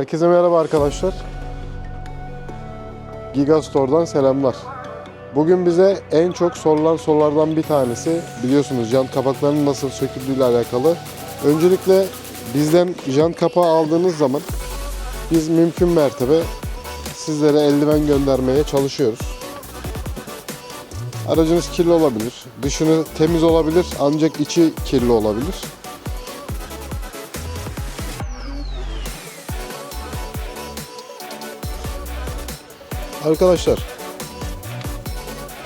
Herkese merhaba arkadaşlar. Gigastore'dan selamlar. Bugün bize en çok sorulan sorulardan bir tanesi biliyorsunuz jant kapaklarının nasıl söküldüğüyle alakalı. Öncelikle bizden jant kapağı aldığınız zaman biz mümkün mertebe sizlere eldiven göndermeye çalışıyoruz. Aracınız kirli olabilir, dışını temiz olabilir ancak içi kirli olabilir. Arkadaşlar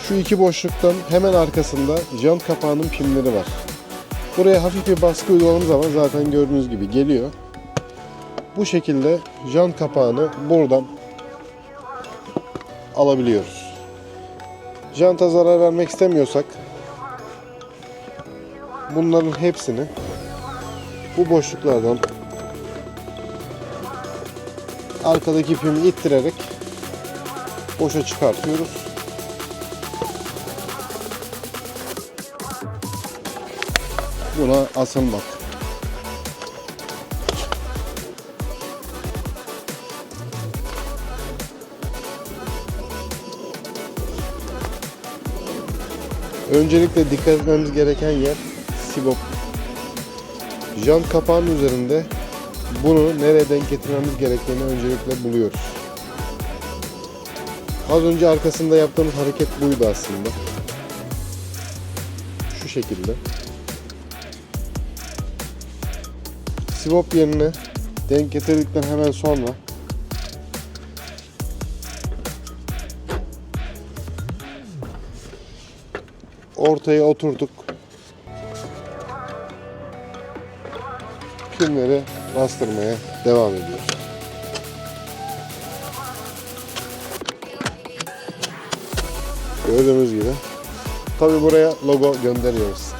şu iki boşluktan hemen arkasında jant kapağının pimleri var. Buraya hafif bir baskı uyguladığım zaman zaten gördüğünüz gibi geliyor. Bu şekilde jant kapağını buradan alabiliyoruz. Janta zarar vermek istemiyorsak bunların hepsini bu boşluklardan arkadaki pimi ittirerek boşa çıkartıyoruz. Buna asılmak. Öncelikle dikkat etmemiz gereken yer sibop. Jant kapağının üzerinde bunu nereye denk getirmemiz gerektiğini öncelikle buluyoruz. Az önce arkasında yaptığımız hareket buydu aslında. Şu şekilde. Sivop yerine denk getirdikten hemen sonra ortaya oturduk. Pimleri bastırmaya devam ediyoruz. Gördüğünüz gibi. Tabi buraya logo gönderiyoruz.